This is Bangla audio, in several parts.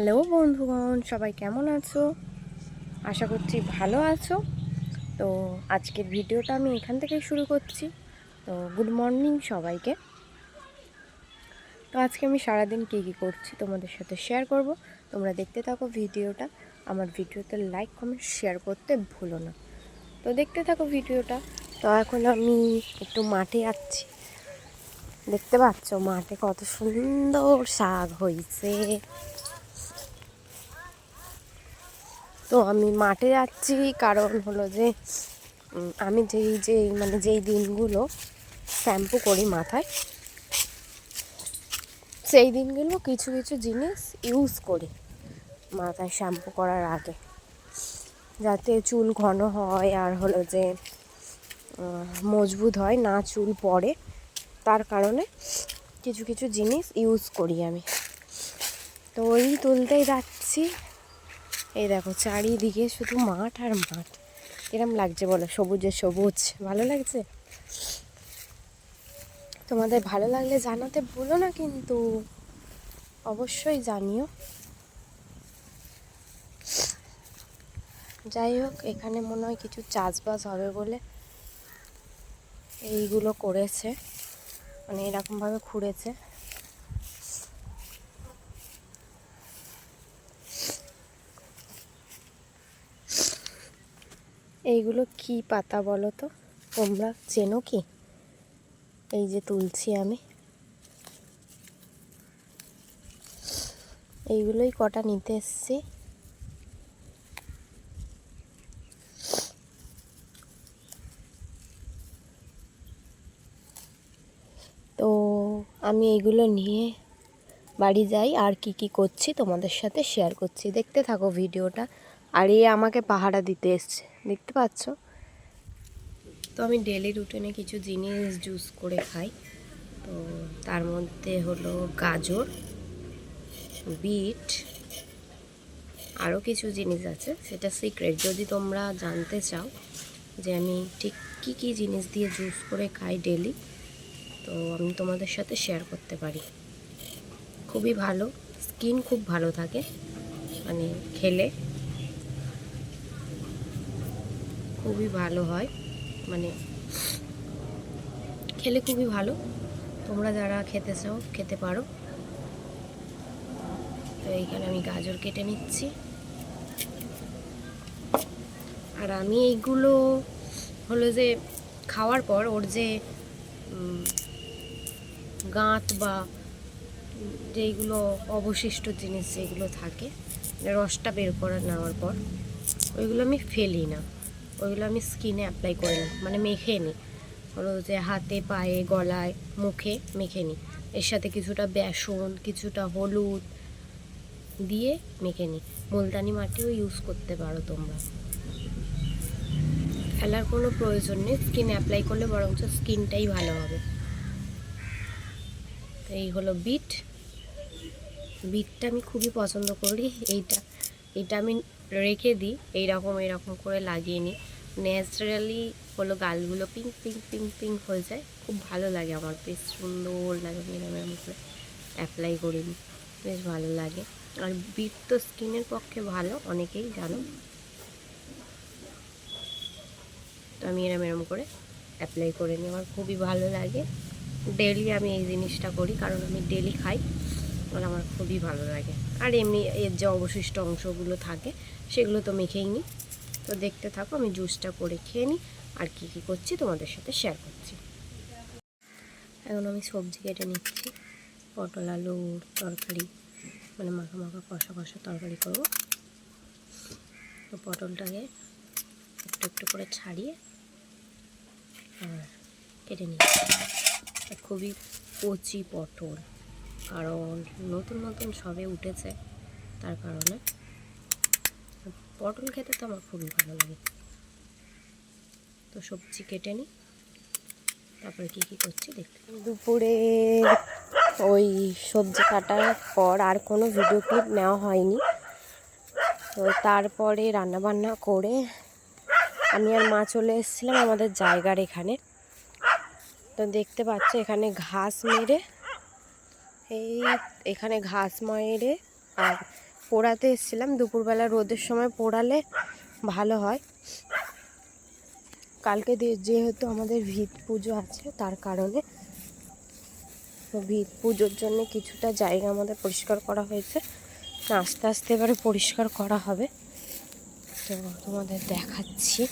হ্যালো বন্ধুগণ, সবাই কেমন আছো? আশা করছি ভালো আছো। তো আজকের ভিডিওটা আমি এখান থেকেই শুরু করছি। তো গুড মর্নিং সবাইকে। তো আজকে আমি সারাদিন কী কী করছি তোমাদের সাথে শেয়ার করব। তোমরা দেখতে থাকো ভিডিওটা। আমার ভিডিওতে লাইক, কমেন্ট, শেয়ার করতে ভুলো না। তো দেখতে থাকো ভিডিওটা। তো এখন আমি একটু মাঠে যাচ্ছি। দেখতে পাচ্ছ মাঠে কত সুন্দর শাক হয়েছে তো আমি মাঠে যাচ্ছি, কারণ হলো যে আমি যেই যে মানে যেই দিনগুলো শ্যাম্পু করি মাথায়, সেই দিনগুলো কিছু কিছু জিনিস ইউজ করি মাথায় শ্যাম্পু করার আগে। যাতে চুল ঘন হয় আর হলো যে মজবুত হয়, না চুল পড়ে। তার কারণে কিছু কিছু জিনিস ইউজ করি আমি। তো ওই তুলতেই যাচ্ছি। এই দেখো, চারিদিকে শুধু মাঠ আর মাঠ। এরম লাগছে বলো? সবুজে সবুজ। ভালো লাগছে? তোমাদের ভালো লাগলে জানাতে ভুলো না কিন্তু। অবশ্যই জানিও। যাই হোক, এখানে মনে হয় কিছু চাষবাস হবে বলে এইগুলো করেছে। মানে এরকমভাবে খুঁড়েছে। এইগুলো কি পাতা বলো তো? তোমরা চেনো কি? এই যে তুলছি আমি। এইগুলোই কটা নিতে এসছি। তো আমি এইগুলো নিয়ে বাড়ি যাই, আর কি কি করছি তোমাদের সাথে শেয়ার করছি। দেখতে থাকো ভিডিওটা। আর এ আমাকে পাহারা দিতে এসছে। দেখতে পাচ্ছ? তো আমি ডেলি রুটিনে কিছু জিনিস জুস করে খাই। তো তার মধ্যে হলো গাজর, বিট আরও কিছু জিনিস আছে। সেটা সিক্রেট। যদি তোমরা জানতে চাও যে আমি ঠিক কী কী জিনিস দিয়ে জুস করে খাই ডেলি তো আমি তোমাদের সাথে শেয়ার করতে পারি। খুবই ভালো। স্কিন খুব ভালো থাকে। মানে খেলে খুবই ভালো হয়। মানে খেলে খুবই ভালো। তোমরা যারা খেতে চাও, খেতে পারো। তো এইখানে আমি গাজর কেটে নিচ্ছি। আর আমি এইগুলো হলো যে খাওয়ার পর ওর যে গাঁত বা যেইগুলো অবশিষ্ট জিনিস যেগুলো থাকে, রসটা বের করে নেওয়ার পর, ওইগুলো আমি ফেলি না। ওইগুলো আমি স্কিনে অ্যাপ্লাই করে নিই মানে মেখে নিই। হলো যে হাতে, পায়ে, গলায়, মুখে মেখে নিই। এর সাথে কিছুটা বেসন, কিছুটা হলুদ দিয়ে মেখে নিই। মুলতানি মাটিও ইউজ করতে পারো তোমরা। ফেলার কোনো প্রয়োজন নেই স্কিন অ্যাপ্লাই করলে বরঞ্চ স্কিনটাই ভালো হবে। এই হলো বিট বিটটা আমি খুবই পছন্দ করি। এইটা এটা আমি রেখে দিই, এইরকম এইরকম করে লাগিয়ে নিই। ন্যাচারালি হলো গালগুলো পিঙ্ক পিঙ্ক পিঙ্ক পিঙ্ক হয়ে যায়। খুব ভালো লাগে আমার, বেশ সুন্দর লাগে এরকম করে অ্যাপ্লাই করে নিই বেশ ভালো লাগে। আর বিট তো স্কিনের পক্ষে ভালো, অনেকেই জানো। তো আমি এরম এরম করে অ্যাপ্লাই করে নিই, আমার খুবই ভালো লাগে। ডেলি আমি এই জিনিসটা করি, কারণ আমি ডেলি খাই, আর আমার খুবই ভালো লাগে। আর এমনি এর যে অবশিষ্ট অংশগুলো থাকে, সেগুলো তো মেখেই নিই। তো দেখতে থাকো, আমি জুসটা করে খেয়ে নিই। আর কি কি করছি তোমাদের সাথে শেয়ার করছি। এখন আমি সবজি কেটে নিচ্ছি। পটল আলুর তরকারি মানে মাখা মাখা, কষা কষা তরকারি করব। তো পটলটাকে একটু একটু করে ছাড়িয়ে আর কেটে নিচ্ছি। খুবই কচি পটল, কারণ নতুন নতুন সবে উঠেছে, তার কারণে পটল খেতে তো আমার খুবই ভালো লাগে। তো সবজি কেটে নিই। তারপরে কী কী করছি দেখতে দুপুরে ওই সবজি কাটার পর আর কোনো ভিডিও ক্লিপ নেওয়া হয়নি। তো তারপরে রান্নাবান্না করে আমি আর মা চলে এসেছিলাম আমাদের জায়গার এখানে। তো দেখতে পাচ্ছ এখানে ঘাস মেরে, এই এখানে ঘাস মেরে আর পোড়াতে এসেছিলাম। দুপুরবেলা রোদের সময় পোড়ালে ভালো হয়। কালকে যেহেতু আমাদের ভিত পুজো আছে, তার কারণে ভিত পুজোর জন্য কিছুটা জায়গা আমাদের পরিষ্কার করা হয়েছে। আস্তে আস্তে এবারে পরিষ্কার করা হবে। তো তোমাদের দেখাচ্ছি।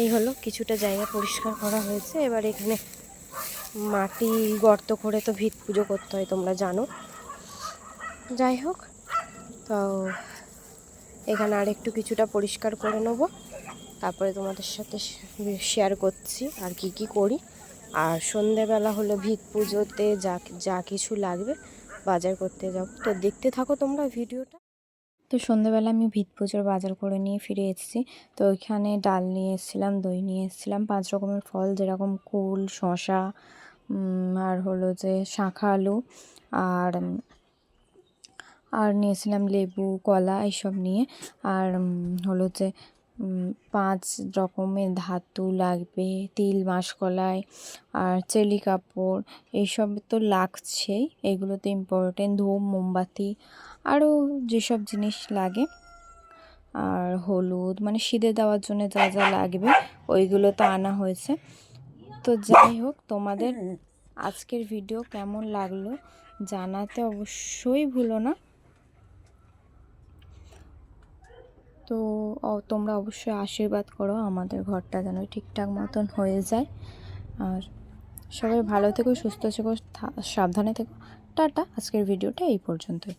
এই হলো, কিছুটা জায়গা পরিষ্কার করা হয়েছে। এবার এখানে মাটি গর্ত করে তো ভিত পুজো করতে হয়, তোমরা জানো। যাই হোক, তো এখানে আর একটু কিছুটা পরিষ্কার করে নেব। তারপরে তোমাদের সাথে শেয়ার করছি আর কি কি করি। আর সন্ধেবেলা হলো ভিত পুজোতে যা যা কিছু লাগবে বাজার করতে যাব। তো দেখতে থাকো তোমরা ভিডিওটা। তো সন্ধেবেলা আমি ভিত পুজোর বাজার করে নিয়ে ফিরে এসেছি। তো ওইখানে ডাল নিয়ে এসেছিলাম, দই নিয়ে এসেছিলাম, পাঁচ রকমের ফল, যেরকম কুল শশা আর হলো যে শাঁখা আলু, আর আর নিয়েছিলাম লেবু, কলা এইসব নিয়ে। আর হলো যে পাঁচ রকমের ধাতু লাগবে, তিল, মাসকলাই আর চেলি কাপড় এইসব তো লাগছেই এগুলো তো ইম্পর্টেন্ট ধূপ, মোমবাতি আরও যেসব জিনিস লাগে। আর হলুদ মানে সিদে দেওয়ার জন্য যা যা লাগবে, ওইগুলো তো আনা হয়েছে। তো যাই হোক, তোমাদের আজকের ভিডিও কেমন লাগল জানাতে অবশ্যই ভুলো না। তো তোমরা অবশ্যই আশীর্বাদ করো, আমাদের ঘরটা যেন ঠিকঠাক মতন হয়ে যায়। আর সবাই ভালো থেকো, সুস্থ থেকো সাবধানে থেকো। টাটা, আজকের ভিডিওটা এই পর্যন্তই।